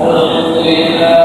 أعوذ بالله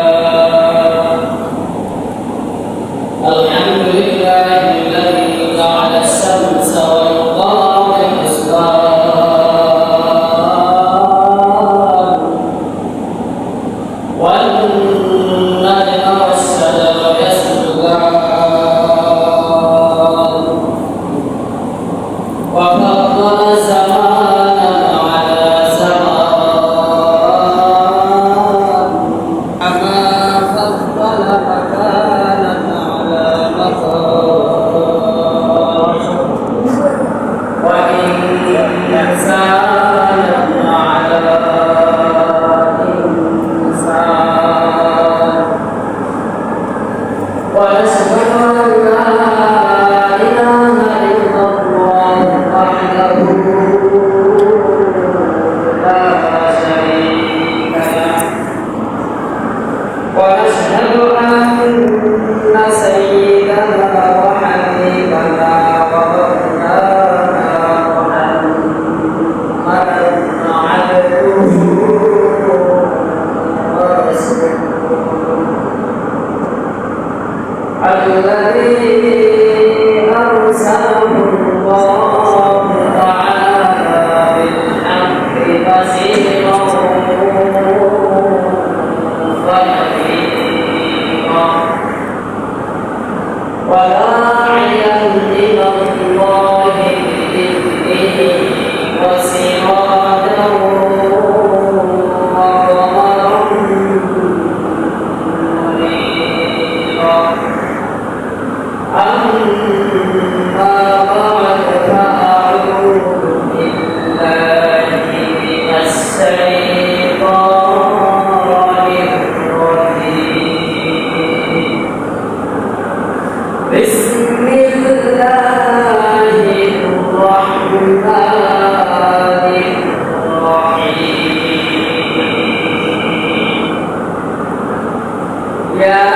ada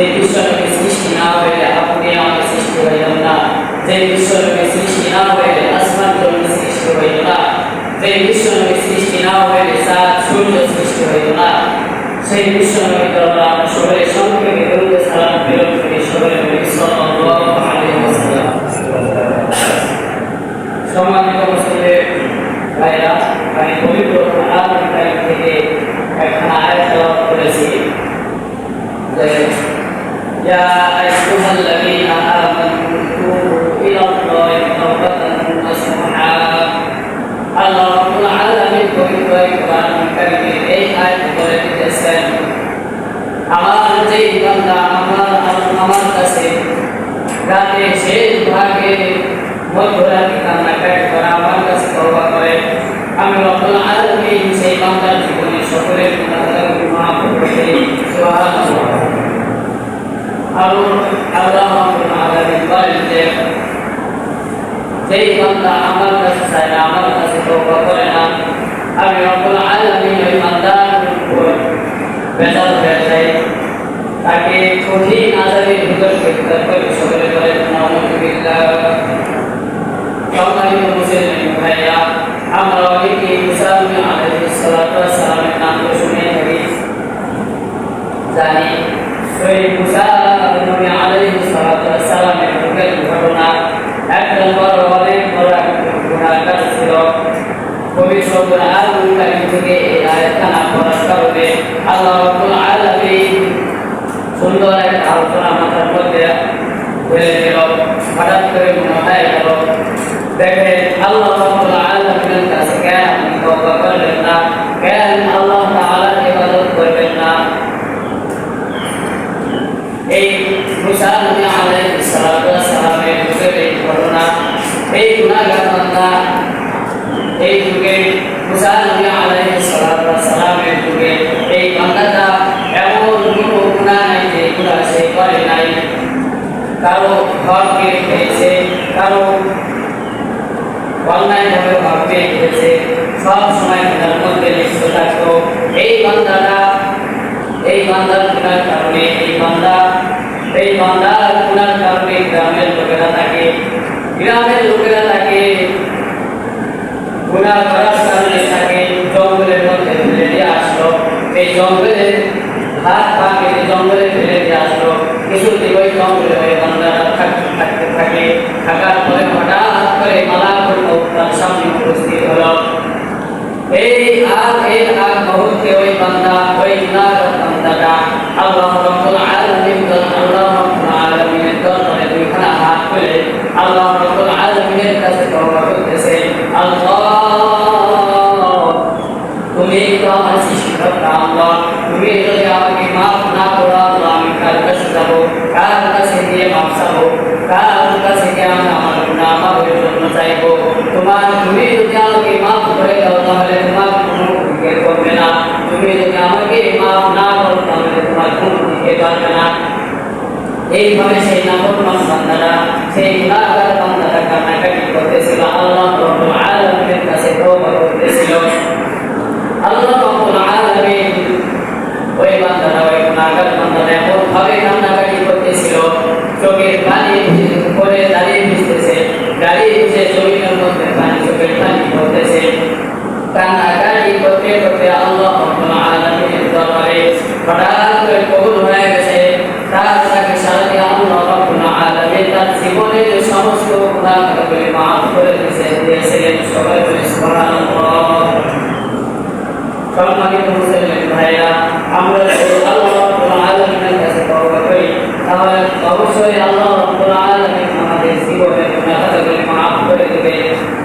যে ঈশ্বরকে সৃষ্টি না হইলে আপনি আমাকে সৃষ্টি হইলেন না যে ঈশ্বরকে সৃষ্টি না হইলে আসমান জমি সৃষ্টি হইল না যে ঈশ্বরকে সৃষ্টি না হইলে সাত সূর্য সৃষ্টি হইল না সেই ঈশ্বরকে আমরা সবাই সঙ্গে দরুদ সালাম প্রেরণ করি সবাই বলি সাল্লাল্লাহু আলাইহি ওয়াসাল্লাম সম্মানিত মুসলিম ভাইরা আমি পবিত্র কোরআন থেকে একখানা আয়াত তেলাওয়াত করেছি শেষ ভাগে মধ্যরাতে কান্নাকাটি করা, আমার কাছে তওবা করে। আমি রব্বুল আলামিন সেই বান্দার জীবনে সকলের গুনাহগারকে মাফ করে আর আল্লাহ আলামিন বলেন যে, যেই বান্দা আমার কাছে চায় না, আমার কাছে তওবা করে না, আমি রব্বুল আলামিন ওই বান্দার উপর হয়ে যাই। তাকে কঠিন আজাবের ভিতর থাকি জানি পবিত্র কোরআন থেকে। এই আয়াতখানা পড়ার কারণে আল্লাহ রাব্বুল সুন্দর একটা আলোচনা মাথার মধ্যে হয়ে গেল হঠাৎ গ্রামের লোকেরা তাকে জঙ্গলের আসলো। এই জঙ্গলে হাত পা জঙ্গলে ফেলে দিয়ে আসলো। কিছুদিন ওই জঙ্গলে ওই বান্দারা থাকতে থাকতে থাকে থাকার পরে হঠাৎ করে মালাকুল মউত তার সামনে উপস্থিত হলো এই আগ এই আগ মুহূর্তে ওই বান্দা ওই গুনাহগার বান্দাটা আল্লাহ রাব্বুল আলামিন আল্লাহ রাব্বুল আলামিনের দরবারে দুইখানা হাত আলামিনের কাছে তওবা করতেছে আল্লাহ তুমি তো আমার সৃষ্টিকর্তা আল্লাহ তুমি আমাকে কাছে গিয়ে মাফ চাবো কার কাছে গিয়ে আমি আমার গুনাহ আমাদের জন্য চাইব তোমার তুমি যদি আমাকে মাফ করে দাও তাহলে তোমার কোনো দিকে করবে না তুমি যদি আমাকে মাফ না করো তাহলে তোমার কোনো দিকে করবে না এইভাবে সেই নাফরমান বান্দারা সেই গুনাহগার বান্দারা কান্নাকাটি করতেছিল আল্লাহ রাব্বুল আলামিনের কাছে তওবা করতেছিল আল্লাহ রাব্বুল আলামিন ওই বান্দারা ওই গুনাহগার বান্দারা এমন ভাবে কান্নাকাটি করতেছিল চোখের পানি পরে দাঁড়িয়ে ভিজতেছে দাঁড়িয়ে ভিজে জমিনের মধ্যে পানি, চোখের পানি পড়তেছে। কান্নাকাটি করতে করতে আল্লাহ রাব্বুল দরবারে হঠাৎ করে কবুল হয়ে গেছে তার তাকে সারাটি আল্লাহ রাব্বুল আলামিন তার জীবনের সমস্ত গুনাহগুলি মাফ করে দিয়েছে দিয়েছিলেন সবাই বলে সুবহানাল্লাহ সম্মানিত মুসলিম ভাইরা আমরা যদি আল্লাহ রাব্বুল আলামিনের কাছে তওবা করি তাহলে অবশ্যই আল্লাহ রাব্বুল আলামিন আমাদের জীবনের গুনাহগুলি মাফ করে দিবে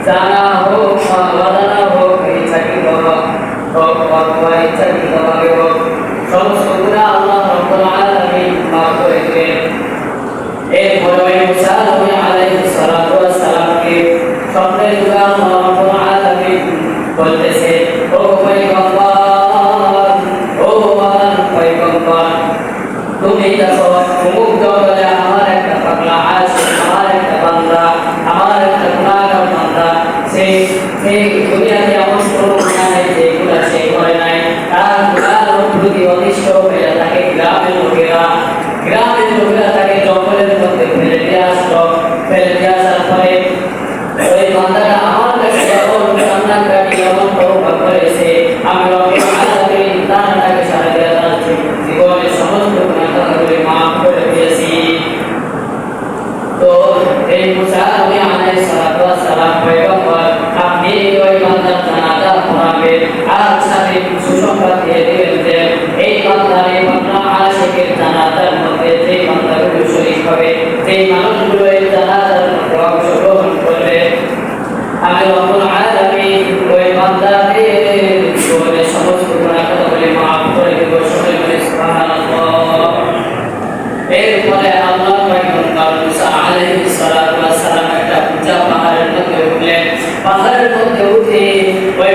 জানা হোক অজানা হোক ইচ্ছাকৃত হোক হোক অথবা ইচ্ছাকৃতভাবে হোক সমস্ত গুনাহ আল্লাহ রাব্বুল আলামিন মাফ করে দিবেন এরপরে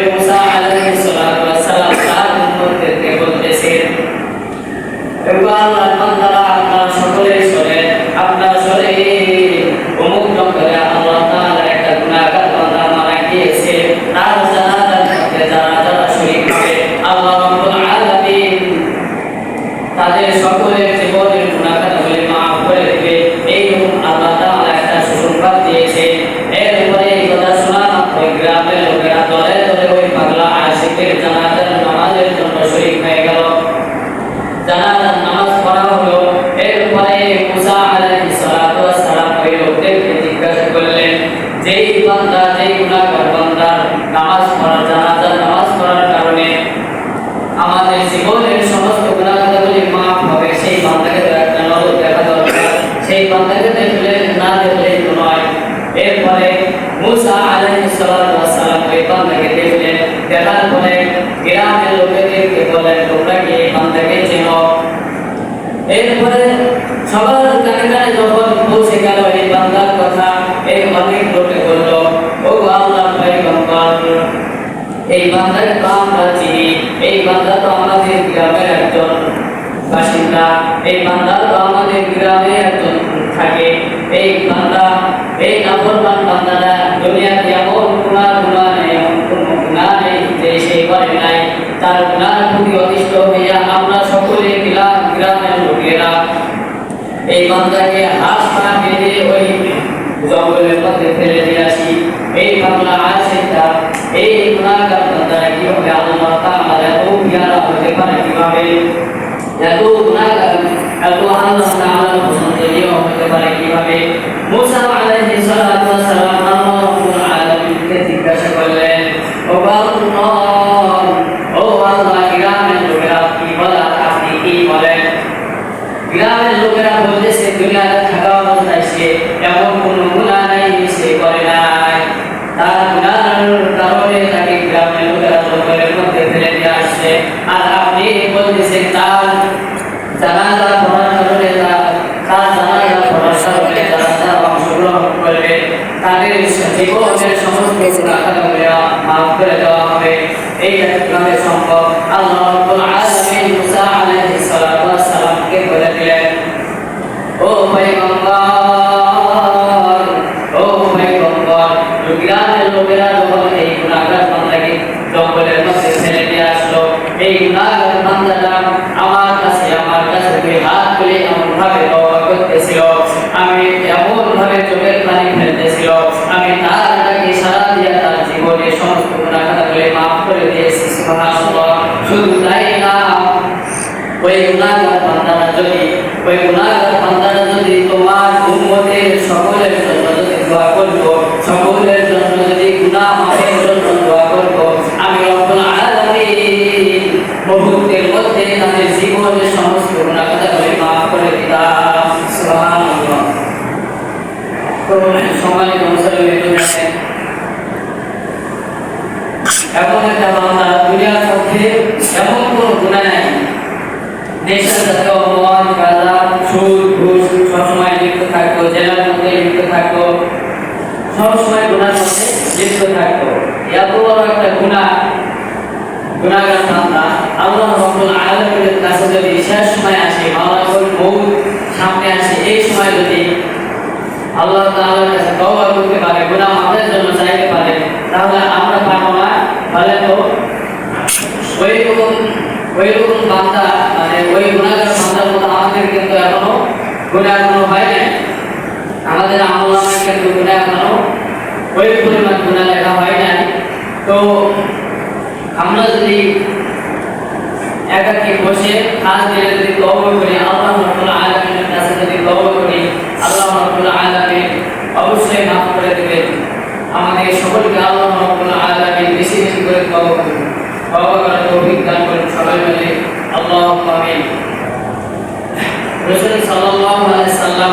ওই মাত্র গ্রামের লোকেরা দলে দলে ওই পাগলা আশিকের জানাজার নামাজের জন্য শরীক হয়ে গেল জানাজার নামাজ পড়া হলো এরপরে মুসা আলাইহিস সালাতু ওয়াস সালাম ওই লোকদেরকে জিজ্ঞাসা করলেন যেই বান্দা যেই গুনাহগার বান্দার নামাজ পড়া জানাজার নামাজ পড়ার কারণে আমাদের জীবনের সমস্ত গুণাগুলি মাফ হবে সেই বান্দাকে তো একটা নজর দেখা দরকার সেই বান্দাকে দেখলে না দেখলেই তো নয় এরপরে মুসা আলাইহিস সালাতু ওয়াস সালাম ওই বান্দাকে দেখলেন দেখার পরে গ্রামের লোকেদেরকে বলেন তোমরা কি এই বান্দাকে চেনো? এরপরে সবার কানে কানে যখন পৌঁছে গেল এই বান্দার কথা এই অনেক লোকে বলল, ও আল্লাহ পয়গম্বর এই বান্দাকে তো আমরা চিনি। এই বান্দা তো আমাদের গ্রামের একজন বাসিন্দা। এই বান্দা তো আমাদের গ্রামে একজন থাকে। এই বান্দা, এই নাফরমান বান্দারা দুনিয়াতে এমন গুণা গুণা নেই এমন কোনো গুণা নেই যে সে করে নাই তার গুণার প্রতি অতিষ্ঠ হইয়া আমরা সকলে গ্রাম গ্রামের লোকেরা এই বান্দাকে হাত পা বেঁধে ওই জঙ্গলের মধ্যে ফেলে দিয়ে আসি। এই বাংলা আশেখা এই গুণাগার বান্দারা কীভাবে আল্লাহ তাআলা এত জ্ঞান হতে পারে কীভাবে? এত গুণাগার এত আল্লাহ তাআলার পছন্দনীয় হতে পারে কীভাবে? মুসা আলাইহিস সালাতু ওয়াস সালাম আল্লাহ রাব্বুল জিজ্ঞাসা করলেন ও বান্দা লোকেরা বলতেছে দুনিয়াতে থাকা অবস্থায় সে এমন কোনো গুণা নাই, সে করে নাই। তার গুণার কারণে তাকে গ্রামের লোকেরা জঙ্গলের মধ্যে ফেলে দিয়ে আসছে। আর আপনি বলতেছেন, তার জানাজা পড়ার কারণে তার জানাজা পড়ার কারণে তার অংশগ্রহণ করবে। তাদের জীবনের সমস্ত গুণাখাতগুলি মাফ করে দেওয়া হবে। এই কীভাবে সম্ভব? আল্লাহ শুধু তাই না ওই গুনাহগার বান্দারা যদি ওই গুনাহগার বান্দারা যদি তোমার উম্মতের সকলের জন্য দোয়া করব সকলের জন্য যদি গুনাহ মাফের জন্য দোয়া করব আমি রব্বুল আলামিন মুহূর্তের মধ্যে তাদের জীবনের সমস্ত গুনাহগারগুলি মাফ করে দিতাম সুবহানাল্লাহ তো সম্মানিত মুসলিম দেখেন এমন একটা বান্দা দুনিয়ার মধ্যে এমন কোনো গুণা নাই দেশের জাতীয় মদ গাঁজা সুদ ঘুষ সবসময় লিপ্ত থাকতো জেলার মধ্যে লিপ্ত থাকতো সবসময় গুণার মধ্যে লিপ্ত থাকতো এত বড় একটা গুণা সময় আসে করতে পারে জন্য পারে, তাহলে তো মানে ওই মতো আমাদের কিন্তু এখনও গুণা এখনও হয় নাই। আমাদের লেখা হয় তো আমরা যদি বসে দিলে যদি করি, আল্লাহ কাছে যদি করি, আল্লাহ অবশ্যই মাফ করে দিবেন। আমাদের সকলকে আল্লাহ বেশি বেশি করে তওবা করুন। করার করুন সবাই মিলে। আল্লাহুম্মা আমিন। রাসূল সাল্লাম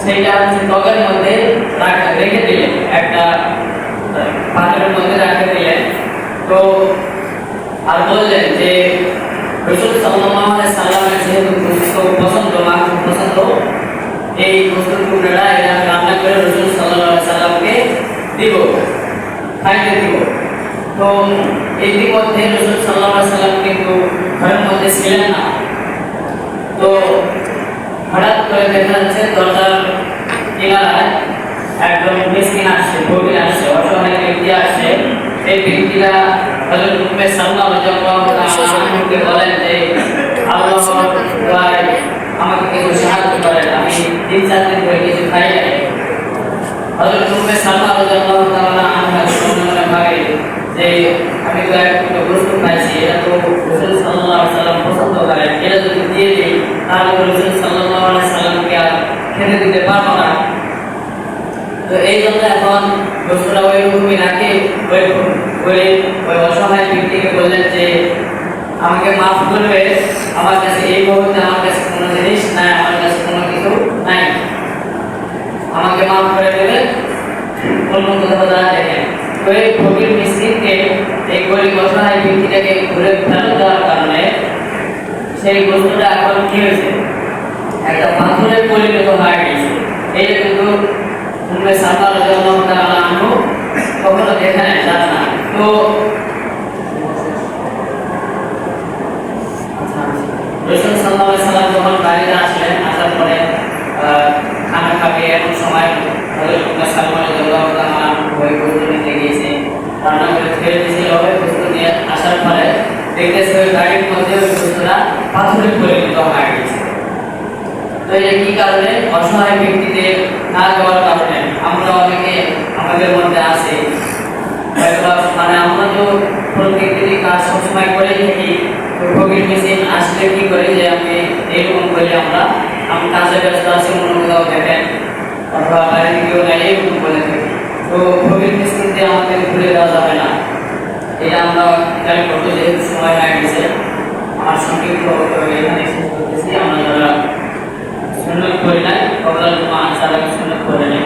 সেইটা হচ্ছে ত্বকের মধ্যে রাখা রেখে দিলেন একটা আহ, পাত্রের মধ্যে রাখে দিলেন তো আর বললেন যে রসুল সাল্লাল্লাহু আলাইহি সাল্লামের যেহেতু গোশত পছন্দ মাংস পছন্দ এই গোশতের টুকরাটা এটা আমি রান্না করে রসুল সাল্লাল্লাহু আলাইহি সাল্লামকে দিব খাইতে দিব তো ইতিমধ্যে রসুল সাল্লাল্লাহু আলাইহি সাল্লাম কিন্তু ঘরের মধ্যে ছিলেন না তো হঠাৎ করে দেখা যাচ্ছে দরজার কিনারায় একজন মিসকিন আসছে ফকির আসছে অসহায় ব্যক্তি আসছে। এই ব্যক্তিরা হযরত উম্মে সালমা রাদিয়াল্লাহু তাআলা আনহুকে বলেন যে আল্লাহ দয়ায় আমাকে কিছু সাহায্য করেন আমি তিন চার দিন ধরে কিছু খাই নাই। হযরত উম্মে সালমা রাদিয়াল্লাহু তাআলা আনহা শুনলেন ভাবে যে আমি তো এক টুকরো গোশত খাইছি এটা তো রাসূল সাল্লাল্লাহু আলাইহি সাল্লাম পছন্দ করেন। এটা যদি দিয়ে দিই তাহলে তো রাসূল সাল্লাল্লাহু আলাইহি সাল্লামকে আর খেতে দিতে পারব না তো এই জন্য এখন গোশতটা ওই রকমই রাখে ওই ওই ওই অসহায় ব্যক্তিকে বললেন যে, আমাকে মাফ করবে, আমার কাছে এই মুহূর্তে আমার কাছে কোনো জিনিস নাই, আমার কাছে কোনো কিছু নাই। আমাকে মাফ করে দেবে। অন্য কোথাও দ্বারা দেখেন। তো এই ফকির মিস্ত্রিকে এই গরিব অসহায় ব্যক্তিটাকে ঘুরে ফেরত দেওয়ার কারণে সেই বস্তুটা এখন কি হয়েছে? একটা পাথরে পরিণত হয়ে গেছে। এইটা কিন্তু উম্মে সালমা রাদিয়াল্লাহু তাআলা আনহু কখনো দেখে না তো সাল্লাল্লাহু আলাইহি যখন আসলেন আসার পরে খানা খাবে এমন সময় হযরত উম্মে সালমা রাদিয়াল্লাহু তাআলা আনহু গিয়েছে রান্না করে ফেলে দিয়েছিল ওই বস্তু নিয়ে আসার পরে দেখতেছে গাড়ির মধ্যে বস্তুটা পাথরে পরিণত হয়ে গেছে তো এটা কি কারণে অসহায় ব্যক্তিদের না দেওয়ার কারণে আমরা অনেকে আমাদের মধ্যে আছে। মানে আমরা তো প্রত্যেকদিনই কাজ সবসময় করে থাকি। কোভিড মেশিন আসলে কি করি যে আমি এরকম করি আমরা, আমি কাজে ব্যস্ত আছি অন্য কোথাও দেখেন। অথবা বাইরে কেউ নাই, এরকম বলে থাকি। তো কোভিড মেশিন দিয়ে আমাদের ঘুরে দেওয়া যাবে না। এটা আমরা খেয়াল করব, যেহেতু সময় হয়ে গেছে। আমার সংক্ষিপ্ত এখানে শেষ করতেছি। আমরা যারা সুন্নত করি নাই কবলাল জমা আনসার সুন্নত করে নেই